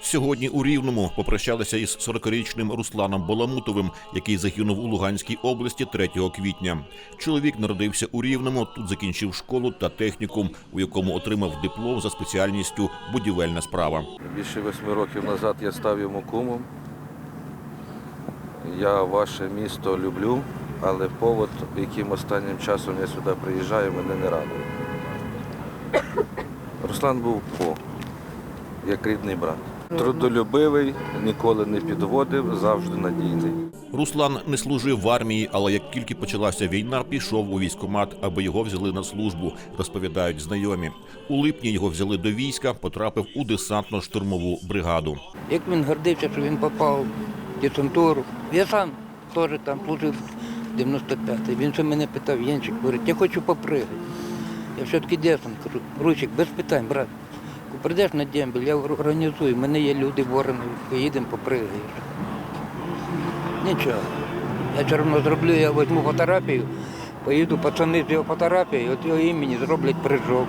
Сьогодні у Рівному попрощалися із 40-річним Русланом Баламутовим, який загинув у Луганській області 3 квітня. Чоловік народився у Рівному, тут закінчив школу та технікум, у якому отримав диплом за спеціальністю будівельна справа. Більше восьми років назад я став йому кумом. Я ваше місто люблю, але повод, яким останнім часом я сюди приїжджаю, мене не радує. Руслан був по, як рідний брат. Трудолюбивий, ніколи не підводив, завжди надійний. Руслан не служив в армії, але як тільки почалася війна, пішов у військкомат, аби його взяли на службу, розповідають знайомі. У липні його взяли до війська, потрапив у десантно-штурмову бригаду. Як він гордився, що він попав в десантуру. Я сам теж там служив 95-й. Він ще мене питав, Янчик, говорить, я хочу попригати. Я все-таки десант, кажу, Ручик, без питань, брат. Прийдеш на дембель, я організую, в мене є люди ворони, поїдемо попригаєш. Нічого. Я все одно зроблю, я візьму фотографію, поїду, пацани з його фотографією, от його імені зроблять прижок.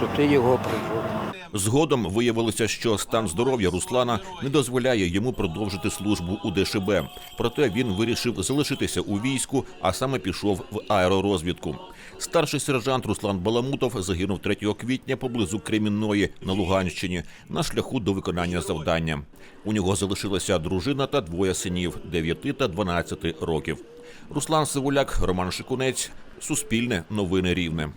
То це його прижок. Згодом виявилося, що стан здоров'я Руслана не дозволяє йому продовжити службу у ДШБ. Проте він вирішив залишитися у війську, а саме пішов в аеророзвідку. Старший сержант Руслан Баламутов загинув 3 квітня поблизу Кремінної на Луганщині на шляху до виконання завдання. У нього залишилася дружина та двоє синів 9 та 12 років. Руслан Сивуляк, Роман Шикунець, Суспільне, Новини Рівне.